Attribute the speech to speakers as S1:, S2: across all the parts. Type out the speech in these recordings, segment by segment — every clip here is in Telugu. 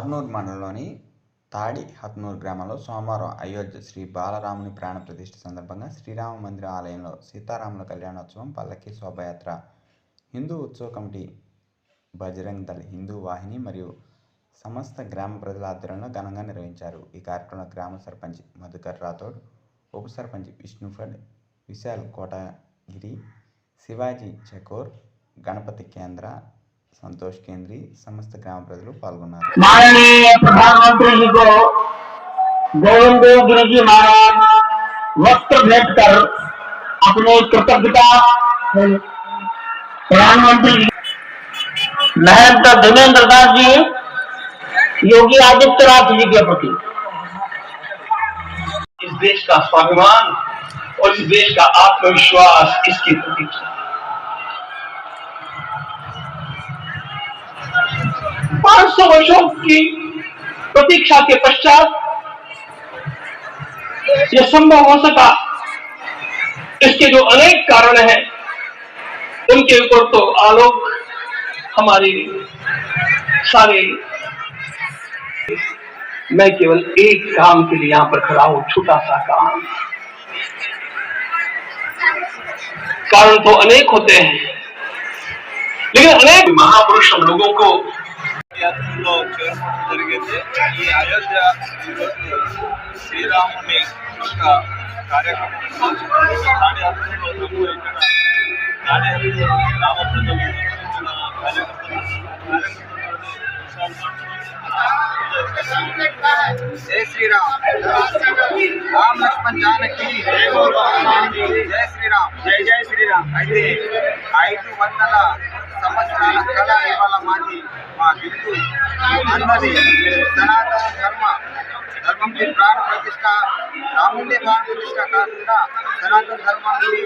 S1: ఆర్మూర్ మండలంలోని తాడి హత్నూర్ గ్రామంలో సోమవారం అయోధ్య శ్రీ బాలరాముని ప్రాణ ప్రతిష్ఠ సందర్భంగా శ్రీరామ మందిర ఆలయంలో సీతారాముల కళ్యాణోత్సవం పల్లకి శోభయాత్ర హిందూ ఉత్సవ కమిటీ బజరంగ్ దళ్ హిందూ వాహిని మరియు సమస్త గ్రామ ప్రజల ఆధ్వర్యంలో ఘనంగా నిర్వహించారు. ఈ కార్యక్రమంలో గ్రామ సర్పంచ్ మధుకర్ రాథోడ్ ఉప సర్పంచ్ విష్ణుఫడ్ విశాల్ కోటగిరి శివాజీ చకోర్ గణపతి కేంద్ర संतोष केंद्री समस्त ग्राम ప్రజలు పాల్గొన్నారు.
S2: మాననీయ जी को गोविंद गुरु गिरी जी महाराज वस्त्र भेंट कर अपने कृतज्ञता प्रधानमंत्री महंत धर्मेंद्र दास जी योगी आदित्यनाथ जी के प्रति
S3: इस देश का स्वाभिमान और इस देश का आत्मविश्वास इसकी प्रतीक्षा। 500 वर्षों की प्रतीक्षा के पश्चात यह संभव हो सका। इसके जो अनेक कारण हैं, उनके ऊपर तो आलोक हमारी सारे मैं केवल एक काम के लिए यहाँ पर खड़ा हूँ छोटा सा काम। कारण तो अनेक होते हैं, लेकिन अनेक महापुरुष हम लोगों को
S4: యాత్రలో చేరుకోవడం జరిగింది. ఈ అయోధ్య ఈరోజు శ్రీరాముని యొక్క కార్యక్రమం పాదయాత్రలో మేము ఇక్కడ పాదయాత్రలో గ్రామ ప్రజలు నిర్వహించిన కార్యక్రమం
S5: జై శ్రీరామ్. రామ్ లక్ష్మణ్ జానకి. జై శ్రీరామ్. జై జై శ్రీరామ్. అయితే ఐదు వందల సంవత్సరాల కళ ఇవాళ మాది మా హిందూ అన్నది సనాతన ధర్మ ధర్మంకి ప్రాణ ప్రతిష్ట రాముండే ప్రాణ ప్రతిష్ట కాకుండా సనాతన ధర్మానికి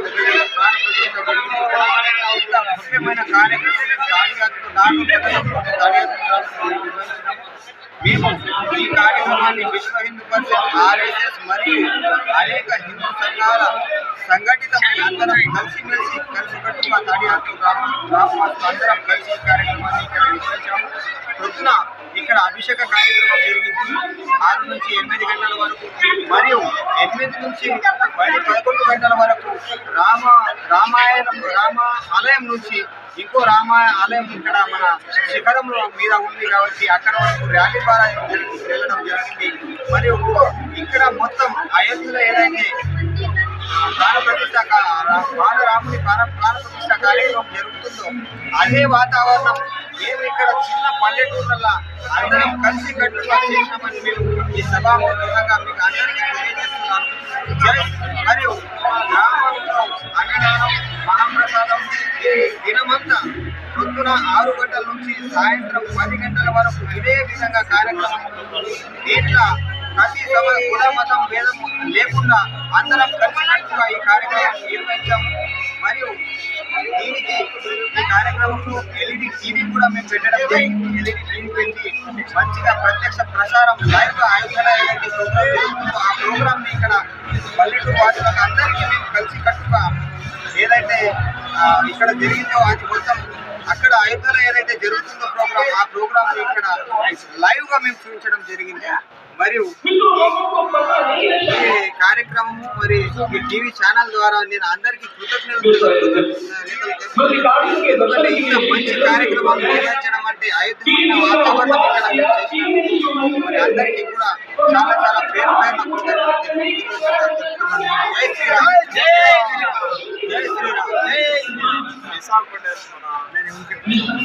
S5: ప్రాణ ప్రతిష్ట జరిగింది. ఇక్కడ ఇంత ముఖ్యమైన కార్యక్రమం మేము తాడియాత్ర దాని తాడియాత్ర నిర్వహించినాము మేము ఈ కార్యక్రమాన్ని విశ్వ హిందూ పరిషత్ ఆర్ఎస్ఎస్ మరియు అనేక హిందూ సంఘాల సంఘటితమై అందరం కలిసిమెలిసి కలిసికట్టుగా తాడియాత్ర గ్రామవాసులు అందరం కలిసి ఈ కార్యక్రమాన్ని ఇక్కడ నిర్వహించాము. ప్రొద్దున ఇక్కడ అభిషేక కార్యక్రమం జరిగింది. ఆరు నుంచి ఎనిమిది గంటల వరకు మరియు ఎనిమిది నుంచి పదకొండు గంటల వరకు రామ రామాయణం రామ ఆలయం నుంచి ఇంకో రామాయ ఆలయం ఇక్కడ మన శిఖరంలో మీద ఉంది కాబట్టి అక్కడ వరకు ర్యాలీ ద్వారా వెళ్ళడం జరిగింది. మరియు ఇక్కడ మొత్తం అయోధ్యలో ఏదైతే ప్రాణ ప్రతిష్ట బాల ప్రాణ ప్రాణ ప్రతిష్ట కార్యక్రమం జరుగుతుందో అదే వాతావరణం మేము ఇక్కడ చిన్న పల్లెటూర్లలో అందరం కలిసి కట్టుగా చేసినామని మేము ఈ సభాముఖంగా మీకు అందరికీ తెలియజేస్తున్నాను. రోజున ఆరు గంటల నుంచి సాయంత్రం పది గంటల వరకు ఇదే విధంగా కార్యక్రమం. దీంట్లో ప్రతి సభ కుల మతం భేదం లేకుండా అందరం కలిసినట్టుగా ఈ కార్యక్రమం నిర్వహించాము మరియు దీనికి ఈ కార్యక్రమంలో ఎల్ఈడి టీవీ కూడా మేము పెట్టడం జరిగింది. ఎల్ఈడి టీవీ పెట్టి మంచిగా ప్రత్యక్ష ప్రసారం లైవ్గా ఏదైతే ప్రోగ్రామ్ జరుగుతుందో ఆ ప్రోగ్రామ్ ఇక్కడ పల్లెటూరు వాసులకు అందరికీ మేము కలిసి కట్టుగా ఏదైతే ఇక్కడ జరిగిందో అది మొత్తం అక్కడ అయోధ్యలో ఏదైతే జరుగుతుందో ప్రోగ్రామ్ ఆ ప్రోగ్రామ్ ఇక్కడ లైవ్గా మేము చూపించడం జరిగింది. మరియు ఈ కార్యక్రమము మరి ఈ టీవీ ఛానల్ ద్వారా నేను అందరికీ కృతజ్ఞతలు ఎందుకంటే ఇంత మంచి కార్యక్రమం నిర్వహించడం అంటే అయోధ్యమైన వాతావరణం ఇక్కడ మరి అందరికీ కూడా చాలా చాలా పేరు పైన జై శ్రీరామ్.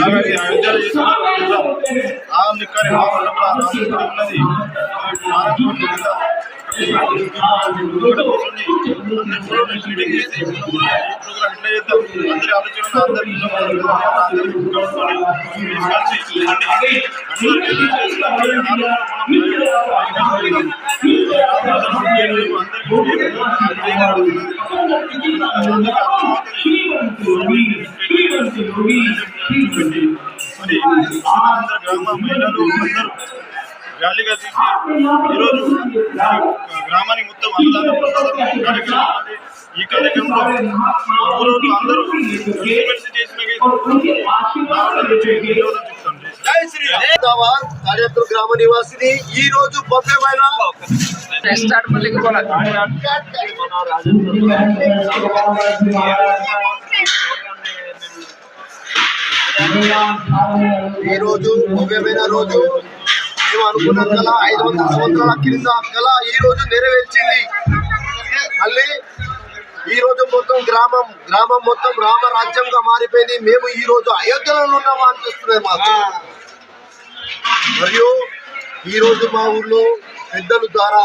S4: అలాగే అయోధ్యలో చేసిన ప్రోగ్రామ్ ఆనందికరి ఉన్నది భారతదేశం కింద ఇక్కడ కూర్చొని అందరి ఫోటోలు షూటింగ్ చేసి ఈ ప్రోగ్రామ్ ఇట్లా చేద్దాం అందరి ఆలోచనలు అందరి అందరి కలుపుకొని తీసుకొచ్చి అంటే అందరికీ తీసి ఈరోజు గ్రామానికి మొత్తం అన్నదాన కార్యక్రమం. ఈ కార్యక్రమంలో అందరూ
S6: గ్రామ నివాసిని ఈ రోజు భవ్యమైన ఈ రోజు భవ్యమైన రోజు. నువ్వు అనుకున్న కళ ఐదు వందల సంవత్సరాల కింద కళ ఈ రోజు నెరవేర్చింది. మళ్ళీ ఈ రోజు మొత్తం గ్రామం గ్రామం మొత్తం రామరాజ్యంగా మారిపోయింది. మేము ఈ రోజు అయోధ్యలో ఉన్నామా అనిపిస్తుంది మాకు. మరియు ఈ రోజు మా ఊర్లో పెద్దల ద్వారా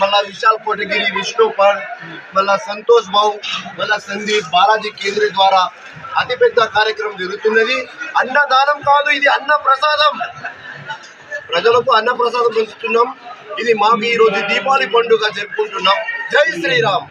S6: మళ్ళా విశాల్ కోటగిరి విష్ణు పండ్ మళ్ళా సంతోష్ బాబు మళ్ళా సందీప్ బాలాజీ కేంద్ర ద్వారా అతిపెద్ద కార్యక్రమం జరుగుతున్నది. అన్నదానం కాదు ఇది అన్న ప్రసాదం ప్రజలకు అన్న ప్రసాదం పంచుతున్నాం ఇది మాకు ఈరోజు రోజు దీపావళి పండుగ జరుపుకుంటున్నాం జై శ్రీరామ్.